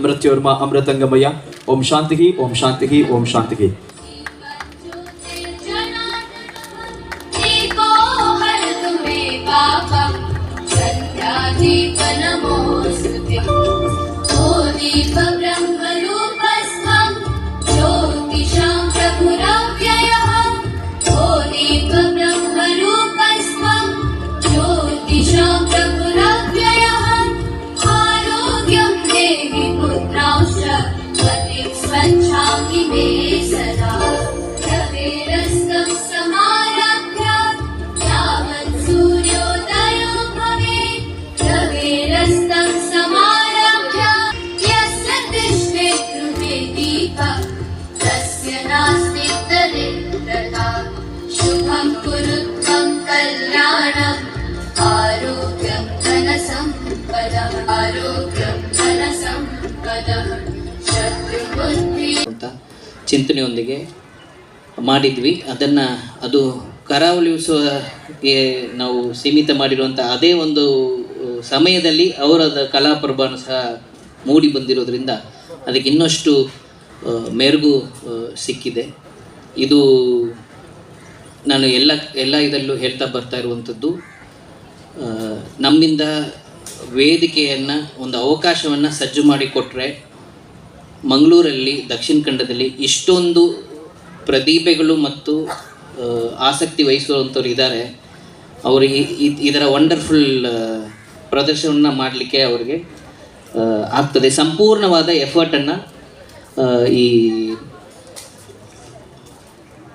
मृत्योर्मा अमृतंगमय ओम शांति ओम शांति ओम शांति ಚಿಂತನೆಯೊಂದಿಗೆ ಮಾಡಿದ್ವಿ. ಅದನ್ನು ಅದು ಕರಾವಳಿ ಉತ್ಸವಕ್ಕೆ ನಾವು ಸೀಮಿತ ಮಾಡಿರುವಂಥ ಅದೇ ಒಂದು ಸಮಯದಲ್ಲಿ ಅವರದ ಕಲಾಪ್ರಭಾನು ಸಹ ಮೂಡಿ ಬಂದಿರೋದ್ರಿಂದ ಅದಕ್ಕೆ ಇನ್ನಷ್ಟು ಮೆರುಗು ಸಿಕ್ಕಿದೆ. ಇದು ನಾನು ಎಲ್ಲ ಎಲ್ಲ ಇದರಲ್ಲೂ ಹೇಳ್ತಾ ಬರ್ತಾ ಇರುವಂಥದ್ದು ನಮ್ಮಿಂದ ವೇದಿಕೆಯನ್ನು, ಒಂದು ಅವಕಾಶವನ್ನು ಸಜ್ಜು ಮಾಡಿಕೊಟ್ರೆ ಮಂಗಳೂರಲ್ಲಿ, ದಕ್ಷಿಣ ಕನ್ನಡದಲ್ಲಿ ಇಷ್ಟೊಂದು ಪ್ರತಿಭೆಗಳು ಮತ್ತು ಆಸಕ್ತಿ ವಹಿಸುವಂಥವ್ರು ಇದ್ದಾರೆ ಅವರು ಇದರ ವಂಡರ್ಫುಲ್ ಪ್ರದರ್ಶನವನ್ನು ಮಾಡಲಿಕ್ಕೆ ಅವರಿಗೆ ಆಗ್ತದೆ. ಸಂಪೂರ್ಣವಾದ ಎಫರ್ಟನ್ನು ಈ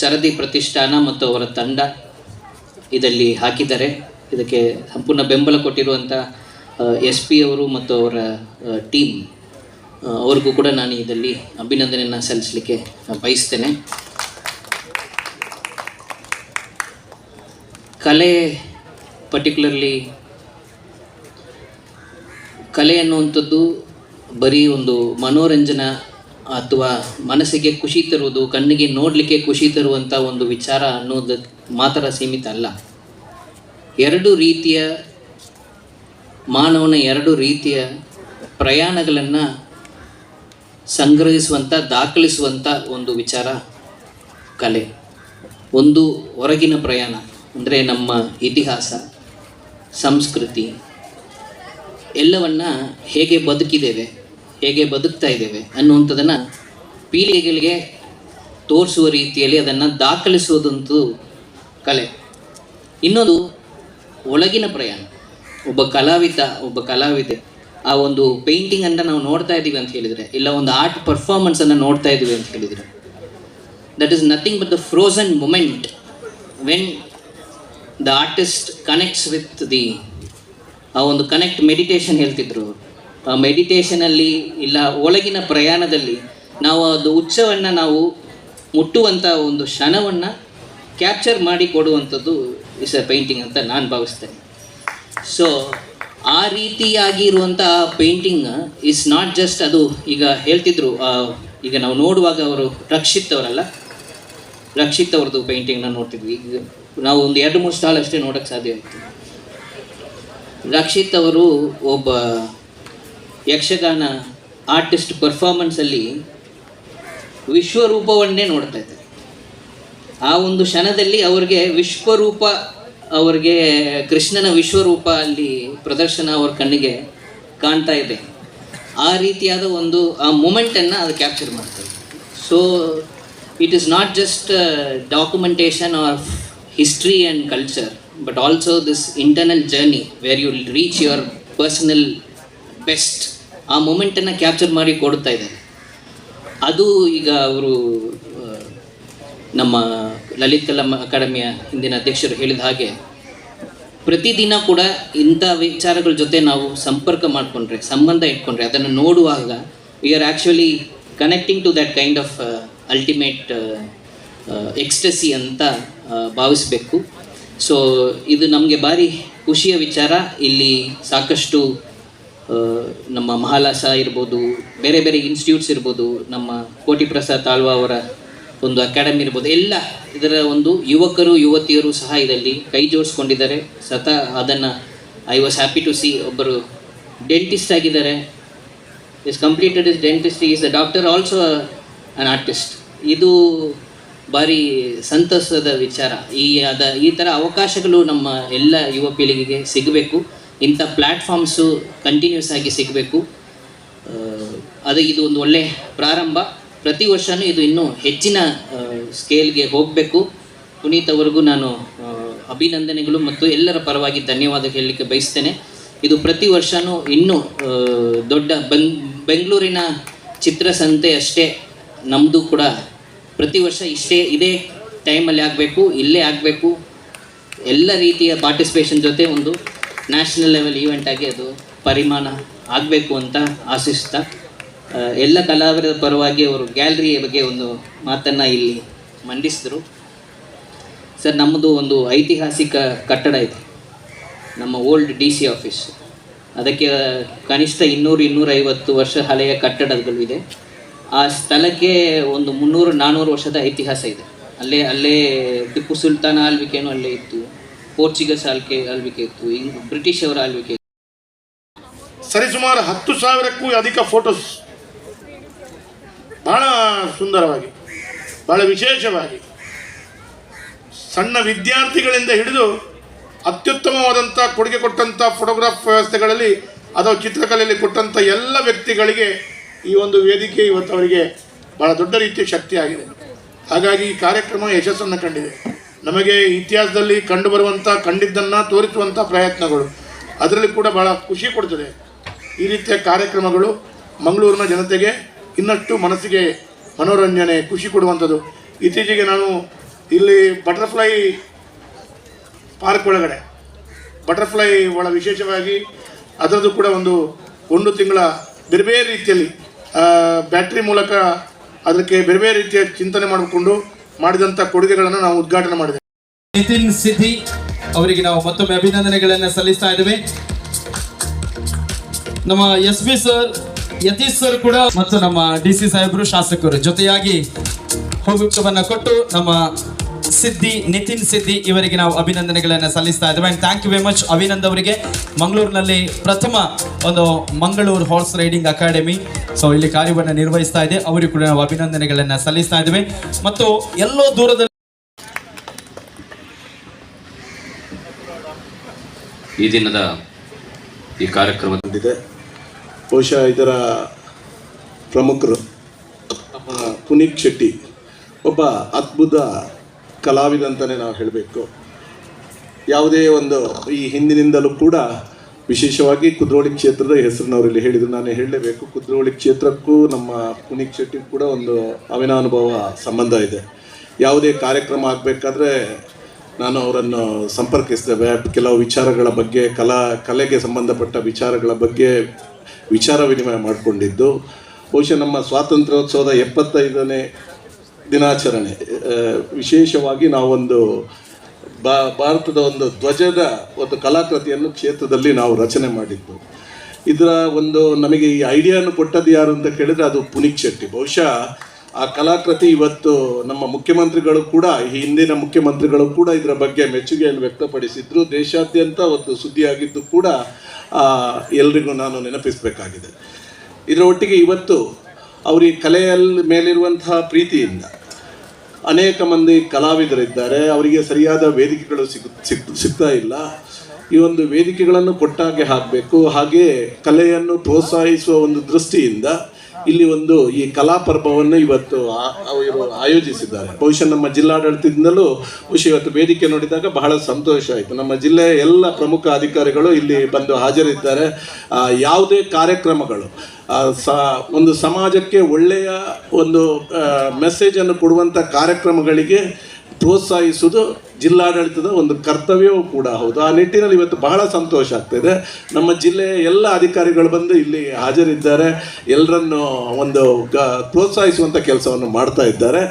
ಶರದಿ ಪ್ರತಿಷ್ಠಾನ ಮತ್ತು ಅವರ ತಂಡ ಇದರಲ್ಲಿ ಹಾಕಿದ್ದಾರೆ. ಇದಕ್ಕೆ ಸಂಪೂರ್ಣ ಬೆಂಬಲ ಕೊಟ್ಟಿರುವಂಥ ಎಸ್ ಪಿ ಅವರು ಮತ್ತು ಅವರ ಟೀಮ್ ಅವ್ರಿಗೂ ಕೂಡ ನಾನು ಇದರಲ್ಲಿ ಅಭಿನಂದನೆಯನ್ನು ಸಲ್ಲಿಸಲಿಕ್ಕೆ ಬಯಸ್ತೇನೆ. ಕಲೆ ಪರ್ಟಿಕ್ಯುಲರ್ಲಿ ಕಲೆ ಅನ್ನುವಂಥದ್ದು ಬರೀ ಒಂದು ಮನೋರಂಜನಾ ಅಥವಾ ಮನಸ್ಸಿಗೆ ಖುಷಿ ತರುವುದು, ಕಣ್ಣಿಗೆ ನೋಡಲಿಕ್ಕೆ ಖುಷಿ ತರುವಂಥ ಒಂದು ವಿಚಾರ ಅನ್ನೋದು ಮಾತ್ರ ಸೀಮಿತ ಅಲ್ಲ. ಎರಡು ರೀತಿಯ ಮಾನವನ ಎರಡು ರೀತಿಯ ಪ್ರಯಾಣಗಳನ್ನು ಸಂಗ್ರಹಿಸುವಂಥ ದಾಖಲಿಸುವಂಥ ಒಂದು ವಿಚಾರ ಕಲೆ. ಒಂದು ಹೊರಗಿನ ಪ್ರಯಾಣ, ಅಂದರೆ ನಮ್ಮ ಇತಿಹಾಸ, ಸಂಸ್ಕೃತಿ, ಎಲ್ಲವನ್ನು ಹೇಗೆ ಬದುಕಿದ್ದೇವೆ, ಹೇಗೆ ಬದುಕ್ತಾ ಇದ್ದೇವೆ ಅನ್ನುವಂಥದ್ದನ್ನು ಪೀಳಿಗೆಗಳಿಗೆ ತೋರಿಸುವ ರೀತಿಯಲ್ಲಿ ಅದನ್ನು ದಾಖಲಿಸುವುದಂತೂ ಕಲೆ. ಇನ್ನೊಂದು, ಒಳಗಿನ ಪ್ರಯಾಣ. ಒಬ್ಬ ಕಲಾವಿದ, ಒಬ್ಬ ಕಲಾವಿದೆ, ಆ ಒಂದು ಪೇಂಟಿಂಗ್ ಅನ್ನ ನಾವು ನೋಡ್ತಾ ಇದ್ದೀವಿ ಅಂತ ಹೇಳಿದರೆ, ಇಲ್ಲ ಒಂದು ಆರ್ಟ್ ಪರ್ಫಾರ್ಮೆನ್ಸನ್ನು ನೋಡ್ತಾ ಇದ್ದೀವಿ ಅಂತ ಹೇಳಿದರೆ that is nothing but the frozen moment when the artist connects with the ಆ ಒಂದು ಕನೆಕ್ಟ್ ಮೆಡಿಟೇಷನ್ ಹೇಳ್ತಿದ್ರು. ಆ ಮೆಡಿಟೇಷನಲ್ಲಿ ಇಲ್ಲ ಒಳಗಿನ ಪ್ರಯಾಣದಲ್ಲಿ ನಾವು ಅದು ಉಚ್ಚವನ್ನು ನಾವು ಮುಟ್ಟುವಂಥ ಒಂದು ಕ್ಷಣವನ್ನು ಕ್ಯಾಪ್ಚರ್ ಮಾಡಿ ಕೊಡುವಂಥದ್ದು ಇಸ್ ಅ ಪೇಂಟಿಂಗ್ ಅಂತ ನಾನು ಭಾವಿಸ್ತೇನೆ ಸೊ ಆ ರೀತಿಯಾಗಿ ಇರುವಂಥ ಪೇಂಟಿಂಗ್ ಇಸ್ ನಾಟ್ ಜಸ್ಟ್ ಅದು ಈಗ ಹೇಳ್ತಿದ್ರು ಈಗ ನಾವು ನೋಡುವಾಗ ಅವರು ರಕ್ಷಿತ್ ಅವರಲ್ಲ ರಕ್ಷಿತ್ ಅವ್ರದ್ದು ಪೇಂಟಿಂಗ್ನ ನೋಡ್ತಿದ್ವಿ. ಈಗ ನಾವು ಒಂದು ಎರಡು, ಮೂರು ಸ್ಟಾಲ್ ಅಷ್ಟೇ ನೋಡೋಕ್ಕೆ ಸಾಧ್ಯ ಆಯಿತು ರಕ್ಷಿತ್ ಅವರು ಒಬ್ಬ ಯಕ್ಷಗಾನ ಆರ್ಟಿಸ್ಟ್ ಪರ್ಫಾರ್ಮೆನ್ಸಲ್ಲಿ ವಿಶ್ವರೂಪವನ್ನೇ ನೋಡ್ತಾ ಇದ್ದಾರೆ. ಆ ಒಂದು ಕ್ಷಣದಲ್ಲಿ ಅವ್ರಿಗೆ ವಿಶ್ವರೂಪ ಅವ್ರಿಗೆ ಕೃಷ್ಣನ ವಿಶ್ವರೂಪ ಅಲ್ಲಿ ಪ್ರದರ್ಶನ ಅವ್ರ ಕಣ್ಣಿಗೆ ಕಾಣ್ತಾ ಇದೆ. ಆ ರೀತಿಯಾದ ಒಂದು, ಆ ಮೂಮೆಂಟನ್ನು ಅದು ಕ್ಯಾಪ್ಚರ್ ಮಾಡ್ತದೆ. So it is not just documentation of history and culture but also this internal journey where you reach your personal best ಆ ಮೂಮೆಂಟನ್ನು ಕ್ಯಾಪ್ಚರ್ ಮಾಡಿ ಕೊಡ್ತಾ ಇದ್ದಾರೆ. ಅದು ಈಗ ಅವರು ನಮ್ಮ ಲಲಿತ್ ಕಲಾ ಅಕಾಡೆಮಿಯ ಹಿಂದಿನ ಅಧ್ಯಕ್ಷರು ಹೇಳಿದ ಹಾಗೆ ಪ್ರತಿದಿನ ಕೂಡ ಇಂಥ ವಿಚಾರಗಳ ಜೊತೆ ನಾವು ಸಂಪರ್ಕ ಮಾಡಿಕೊಂಡ್ರೆ ಸಂಬಂಧ ಇಟ್ಕೊಂಡ್ರೆ ಅದನ್ನು ನೋಡುವಾಗ we are actually connecting to that kind of ultimate ecstasy ಅಂತ ಆ, ಭಾವಿಸಬೇಕು. ಸೊ ಇದು ನಮಗೆ ಭಾರಿ ಖುಷಿಯ ವಿಚಾರ. ಇಲ್ಲಿ ಸಾಕಷ್ಟು ನಮ್ಮ ಮಹಾಲಾಸ ಇರ್ಬೋದು ಬೇರೆ ಬೇರೆ ಇನ್ಸ್ಟಿಟ್ಯೂಟ್ಸ್ ಇರ್ಬೋದು ನಮ್ಮ ಕೋಟಿ ಪ್ರಸಾದ್ ತಾಳ್ವಾ ಅವರ ಒಂದು ಅಕಾಡೆಮಿ ಇರ್ಬೋದು, ಎಲ್ಲ ಇದರ ಒಂದು ಯುವಕರು, ಯುವತಿಯರು ಸಹ ಇದರಲ್ಲಿ ಕೈ ಜೋಡಿಸ್ಕೊಂಡಿದ್ದಾರೆ. ಸತ ಅದನ್ನು I was happy to see ಒಬ್ಬರು ಡೆಂಟಿಸ್ಟ್ ಆಗಿದ್ದಾರೆ. Is completed is dentist is a doctor also an artist ಇದು ಭಾರಿ ಸಂತಸದ ವಿಚಾರ. ಈ ಅದ, ಈ ಥರ ಅವಕಾಶಗಳು ನಮ್ಮ ಎಲ್ಲ ಯುವ ಪೀಳಿಗೆಗೆ ಸಿಗಬೇಕು. ಇಂಥ ಪ್ಲ್ಯಾಟ್ಫಾರ್ಮ್ಸು ಕಂಟಿನ್ಯೂಸ್ ಆಗಿ ಸಿಗಬೇಕು. ಅದು ಇದು ಒಂದು ಒಳ್ಳೆಯ ಪ್ರಾರಂಭ. ಪ್ರತಿ ವರ್ಷವೂ ಇದು ಇನ್ನೂ ಹೆಚ್ಚಿನ ಸ್ಕೇಲ್ಗೆ ಹೋಗಬೇಕು. ಪುನೀತ್ ಅವರಿಗೂ ನಾನು ಅಭಿನಂದನೆಗಳು ಮತ್ತು ಎಲ್ಲರ ಪರವಾಗಿ ಧನ್ಯವಾದ ಹೇಳಲಿಕ್ಕೆ ಬಯಸ್ತೇನೆ. ಇದು ಪ್ರತಿ ವರ್ಷವೂ ಇನ್ನೂ ದೊಡ್ಡ ಬೆಂಗ್ ಬೆಂಗಳೂರಿನ ಚಿತ್ರಸಂತೆ ಅಷ್ಟೇ ನಮ್ಮದು ಕೂಡ ಪ್ರತಿ ವರ್ಷ ಇಷ್ಟೇ, ಇದೇ ಟೈಮಲ್ಲಿ ಆಗಬೇಕು, ಇಲ್ಲೇ ಆಗಬೇಕು. ಎಲ್ಲ ರೀತಿಯ ಪಾರ್ಟಿಸಿಪೇಷನ್ ಜೊತೆ ಒಂದು ನ್ಯಾಷನಲ್ ಲೆವೆಲ್ ಈವೆಂಟಾಗಿ ಅದು ಪರಿಮಾಣ ಆಗಬೇಕು ಅಂತ ಆಶಿಸ್ತಾ ಎಲ್ಲ ಕಲಾವಿದರ ಪರವಾಗಿ ಅವರು ಗ್ಯಾಲರಿಯ ಬಗ್ಗೆ ಒಂದು ಮಾತನ್ನು ಇಲ್ಲಿ ಮಂಡಿಸಿದರು. ಸರ್, ನಮ್ಮದು ಒಂದು ಐತಿಹಾಸಿಕ ಕಟ್ಟಡ ಇದೆ. ನಮ್ಮ ಓಲ್ಡ್ ಡಿ ಸಿ ಆಫೀಸ್. ಅದಕ್ಕೆ ಕನಿಷ್ಠ ಇನ್ನೂರು ಇನ್ನೂರೈವತ್ತು ವರ್ಷ ಹಳೆಯ ಕಟ್ಟಡಗಳು ಇದೆ ಆ ಸ್ಥಳಕ್ಕೆ ಒಂದು ಮುನ್ನೂರು ನಾನ್ನೂರು ವರ್ಷದ ಇತಿಹಾಸ ಇದೆ. ಅಲ್ಲೇ ಅಲ್ಲೇ ಟಿಪ್ಪು ಸುಲ್ತಾನ ಆಳ್ವಿಕೆನೂ ಅಲ್ಲೇ ಇತ್ತು. ಪೋರ್ಚುಗೀಸ್ ಆಳ್ಕೆ ಆಳ್ವಿಕೆ ಇತ್ತು. ಬ್ರಿಟಿಷ್ ಅವರ ಆಳ್ವಿಕೆ. ಸರಿಸುಮಾರು ಹತ್ತು ಸಾವಿರಕ್ಕೂ ಅಧಿಕ ಫೋಟೋಸ್ ಬಹಳ ಸುಂದರವಾಗಿ, ಬಹಳ ವಿಶೇಷವಾಗಿ ಸಣ್ಣ ವಿದ್ಯಾರ್ಥಿಗಳಿಂದ ಹಿಡಿದು ಅತ್ಯುತ್ತಮವಾದಂಥ ಕೊಡುಗೆ ಕೊಟ್ಟಂಥ ಫೋಟೋಗ್ರಾಫ್ ವ್ಯವಸ್ಥೆಗಳಲ್ಲಿ ಅಥವಾ ಚಿತ್ರಕಲೆಯಲ್ಲಿ ಕೊಟ್ಟಂಥ ಎಲ್ಲ ವ್ಯಕ್ತಿಗಳಿಗೆ ಈ ಒಂದು ವೇದಿಕೆ ಇವತ್ತು ಅವರಿಗೆ ಬಹಳ ದೊಡ್ಡ ರೀತಿಯ ಶಕ್ತಿಯಾಗಿದೆ. ಹಾಗಾಗಿ ಈ ಕಾರ್ಯಕ್ರಮ ಯಶಸ್ಸನ್ನು ಕಂಡಿದೆ. ನಮಗೆ ಇತಿಹಾಸದಲ್ಲಿ ಕಂಡುಬರುವಂಥ, ಕಂಡಿದ್ದನ್ನು ತೋರಿಸುವಂಥ ಪ್ರಯತ್ನಗಳು ಅದರಲ್ಲಿ ಕೂಡ ಬಹಳ ಖುಷಿ ಕೊಡ್ತದೆ. ಈ ರೀತಿಯ ಕಾರ್ಯಕ್ರಮಗಳು ಮಂಗಳೂರಿನ ಜನತೆಗೆ ಇನ್ನಷ್ಟು ಮನಸ್ಸಿಗೆ ಮನೋರಂಜನೆ, ಖುಷಿ ಕೊಡುವಂಥದ್ದು. ಇತ್ತೀಚೆಗೆ ನಾನು ಇಲ್ಲಿ ಬಟರ್ಫ್ಲೈ ಪಾರ್ಕ್ ಒಳಗಡೆ. ಬಟರ್ಫ್ಲೈ ಒಳ ವಿಶೇಷವಾಗಿ ಅದರದ್ದು ಕೂಡ ಒಂದು ಒಂದು ತಿಂಗಳ ಬೇರೆ ಬೇರೆ ರೀತಿಯಲ್ಲಿ ಬ್ಯಾಟ್ರಿ ಮೂಲಕ ಅದಕ್ಕೆ ಬೇರೆ ಬೇರೆ ರೀತಿಯ ಚಿಂತನೆ ಮಾಡಿಕೊಂಡು ಮಾಡಿದಂಥ ಕೊಡುಗೆಗಳನ್ನು ನಾವು ಉದ್ಘಾಟನೆ ಮಾಡಿದೆ. ನಿತಿನ್ ಸಿದ್ಧಿ ಅವರಿಗೆ ನಾವು ಮತ್ತೊಮ್ಮೆ ಅಭಿನಂದನೆಗಳನ್ನು ಸಲ್ಲಿಸ್ತಾ ಇದ್ದೇವೆ. ನಮ್ಮ S P sir Yatish sir ಕೂಡ ಮತ್ತು ನಮ್ಮ ಡಿ ಸಿ ಸಾಹೇಬರು ಶಾಸಕರು ಜೊತೆಯಾಗಿ ಹೋಗುತ್ತವನ್ನ ಕೊಟ್ಟು ನಮ್ಮ ಸಿದ್ದಿ ನಿತಿನ್ ಸಿದ್ದಿ ಇವರಿಗೆ ನಾವು ಅಭಿನಂದನೆಗಳನ್ನ ಸಲ್ಲಿಸ್ತಾ ಇದ್ದೇವೆ. And thank you very much Abhinand ಅವರಿಗೆ. ಮಂಗಳೂರಿನಲ್ಲಿ ಪ್ರಥಮ ಒಂದು Mangaluru horse riding academy so ಇಲ್ಲಿ ಕಾರ್ಯವನ್ನು ನಿರ್ವಹಿಸ್ತಾ ಇದೆ. ಅವರಿಗೂ ಕೂಡ ನಾವು ಅಭಿನಂದನೆಗಳನ್ನ ಸಲ್ಲಿಸ್ತಾ ಇದ್ದೇವೆ. ಮತ್ತು ಎಲ್ಲೋ ದೂರದಲ್ಲಿ ಈ ದಿನದ ಈ ಕಾರ್ಯಕ್ರಮ ಬಹುಶಃ ಇದರ ಪ್ರಮುಖರು ಪುನೀತ್ ಶೆಟ್ಟಿ ಒಬ್ಬ ಅದ್ಭುತ ಕಲಾವಿದ ಅಂತಲೇ ನಾವು ಹೇಳಬೇಕು. ಯಾವುದೇ ಒಂದು ಈ ಹಿಂದಿನಿಂದಲೂ ಕೂಡ ವಿಶೇಷವಾಗಿ ಕುದ್ರೋಳಿ ಕ್ಷೇತ್ರದ ಹೆಸರಿನವರಲ್ಲಿ ಅವರಲ್ಲಿ ಹೇಳಿದ್ರು. ನಾನು ಹೇಳಲೇಬೇಕು, ಕುದ್ರೋಳಿ ಕ್ಷೇತ್ರಕ್ಕೂ ನಮ್ಮ ಪುನೀತ್ ಶೆಟ್ಟಿಗೂ ಕೂಡ ಒಂದು ಅವಿನಾನುಭವ ಸಂಬಂಧ ಇದೆ. ಯಾವುದೇ ಕಾರ್ಯಕ್ರಮ ಆಗಬೇಕಾದ್ರೆ ನಾನು ಅವರನ್ನು ಸಂಪರ್ಕಿಸ್ತೇವೆ ಕೆಲವು ವಿಚಾರಗಳ ಬಗ್ಗೆ, ಕಲಾ, ಕಲೆಗೆ ಸಂಬಂಧಪಟ್ಟ ವಿಚಾರಗಳ ಬಗ್ಗೆ ವಿಚಾರ ವಿನಿಮಯ ಮಾಡಿಕೊಂಡಿದ್ದು, ಬಹುಶಃ ನಮ್ಮ ಸ್ವಾತಂತ್ರ್ಯೋತ್ಸವದ ಎಪ್ಪತ್ತೈದನೇ ದಿನಾಚರಣೆ. ವಿಶೇಷವಾಗಿ ನಾವೊಂದು ಬಾ, ಭಾರತದ ಒಂದು ಧ್ವಜದ ಒಂದು ಕಲಾಕೃತಿಯನ್ನು ಕ್ಷೇತ್ರದಲ್ಲಿ ನಾವು ರಚನೆ ಮಾಡಿದ್ದು. ಇದರ ಒಂದು ನಮಗೆ ಈ ಐಡಿಯಾನು ಕೊಟ್ಟದ್ದು ಯಾರು ಅಂತ ಕೇಳಿದರೆ ಅದು ಪುನೀತ್ ಶೆಟ್ಟಿ. ಬಹುಶಃ ಆ ಕಲಾಕೃತಿ ಇವತ್ತು ನಮ್ಮ ಮುಖ್ಯಮಂತ್ರಿಗಳು ಕೂಡ ಹಿಂದಿನ ಮುಖ್ಯಮಂತ್ರಿಗಳು ಕೂಡ ಇದರ ಬಗ್ಗೆ ಮೆಚ್ಚುಗೆಯನ್ನು ವ್ಯಕ್ತಪಡಿಸಿದ್ರು. ದೇಶಾದ್ಯಂತ ಒಂದು ಸುದ್ದಿಯಾಗಿದ್ದು ಕೂಡ ಎಲ್ರಿಗೂ ನಾನು ನೆನಪಿಸಬೇಕಾಗಿದೆ. ಇದರ ಒಟ್ಟಿಗೆ ಇವತ್ತು ಅವರು ಈ ಕಲೆಯಲ್ಲಿ ಮೇಲಿರುವಂತಹ ಪ್ರೀತಿಯಿಂದ ಅನೇಕ ಮಂದಿ ಕಲಾವಿದರಿದ್ದಾರೆ. ಅವರಿಗೆ ಸರಿಯಾದ ವೇದಿಕೆಗಳು ಸಿಗ್ ಸಿಗ್, ಸಿಗ್ತಾ ಇಲ್ಲ. ಈ ಒಂದು ವೇದಿಕೆಗಳನ್ನು ಕೊಟ್ಟಾಗೆ ಹಾಕಬೇಕು. ಹಾಗೆ ಕಲೆಯನ್ನು ಪ್ರೋತ್ಸಾಹಿಸುವ ಒಂದು ದೃಷ್ಟಿಯಿಂದ ಇಲ್ಲಿ ಒಂದು ಈ ಕಲಾ ಪರ್ವವನ್ನು ಇವತ್ತು ಆಯೋಜಿಸಿದ್ದಾರೆ. ಬಹುಶಃ ನಮ್ಮ ಜಿಲ್ಲಾಡಳಿತದಿಂದಲೂ, ಬಹುಶಃ ಇವತ್ತು ವೇದಿಕೆ ನೋಡಿದಾಗ ಬಹಳ ಸಂತೋಷ ಆಯಿತು. ನಮ್ಮ ಜಿಲ್ಲೆಯ ಎಲ್ಲ ಪ್ರಮುಖ ಅಧಿಕಾರಿಗಳು ಇಲ್ಲಿ ಬಂದು ಹಾಜರಿದ್ದಾರೆ. ಯಾವುದೇ ಕಾರ್ಯಕ್ರಮಗಳು ಸ ಒಂದು ಸಮಾಜಕ್ಕೆ ಒಳ್ಳೆಯ ಒಂದು ಮೆಸೇಜನ್ನು ಕೊಡುವಂಥ ಕಾರ್ಯಕ್ರಮಗಳಿಗೆ ಪ್ರೋತ್ಸಾಹಿಸುವುದು ಜಿಲ್ಲಾಡಳಿತದ ಒಂದು ಕರ್ತವ್ಯವೂ ಕೂಡ ಹೌದು. ಆ ನಿಟ್ಟಿನಲ್ಲಿ ಇವತ್ತು ಬಹಳ ಸಂತೋಷ ಆಗ್ತಿದೆ. ನಮ್ಮ ಜಿಲ್ಲೆಯ ಎಲ್ಲ ಅಧಿಕಾರಿಗಳು ಬಂದು ಇಲ್ಲಿ ಹಾಜರಿದ್ದಾರೆ. ಎಲ್ಲರನ್ನು ಒಂದು ಗ ಪ್ರೋತ್ಸಾಹಿಸುವಂಥ ಕೆಲಸವನ್ನು ಮಾಡ್ತಾ ಇದ್ದಾರೆ.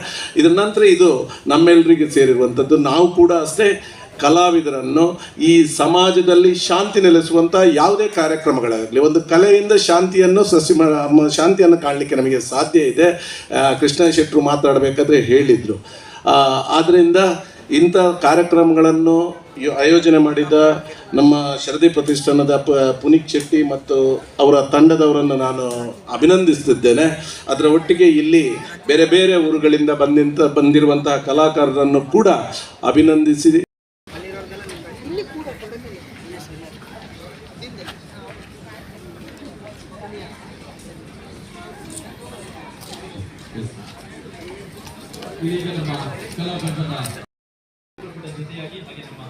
ಇದರ ನಂತರ ಇದು ನಮ್ಮೆಲ್ಲರಿಗೆ ಸೇರಿರುವಂಥದ್ದು ನಾವು ಕೂಡ ಅಷ್ಟೇ ಕಲಾವಿದರನ್ನು ಈ ಸಮಾಜದಲ್ಲಿ ಶಾಂತಿ ನೆಲೆಸುವಂಥ ಯಾವುದೇ ಕಾರ್ಯಕ್ರಮಗಳಾಗಲಿ, ಒಂದು ಕಲೆಯಿಂದ ಶಾಂತಿಯನ್ನು ಸಸ್ಯ ಶಾಂತಿಯನ್ನು ಕಾಣಲಿಕ್ಕೆ ನಮಗೆ ಸಾಧ್ಯ ಇದೆ. ಕೃಷ್ಣ ಶೆಟ್ಟರು ಮಾತಾಡಬೇಕಾದ್ರೆ ಹೇಳಿದರು. ಆದ್ದರಿಂದ ಇಂಥ ಕಾರ್ಯಕ್ರಮಗಳನ್ನು ಆಯೋಜನೆ ಮಾಡಿದ ನಮ್ಮ ಶರದಿ ಪ್ರತಿಷ್ಠಾನದ ಪುನೀತ್ ಶೆಟ್ಟಿ ಮತ್ತು ಅವರ ತಂಡದವರನ್ನು ನಾನು ಅಭಿನಂದಿಸುತ್ತಿದ್ದೇನೆ. ಅದರ ಒಟ್ಟಿಗೆ ಇಲ್ಲಿ ಬೇರೆ ಬೇರೆ ಊರುಗಳಿಂದ ಬಂದಿಂತ, ಬಂದಿರುವಂತಹ ಕಲಾಕಾರರನ್ನು ಕೂಡ ಅಭಿನಂದಿಸಿ ಇದೀಗ ನಮ್ಮ ಕಲಾಬಂಧನ ಜೊತೆಯಾಗಿ ಹಾಗೆ ನಮ್ಮ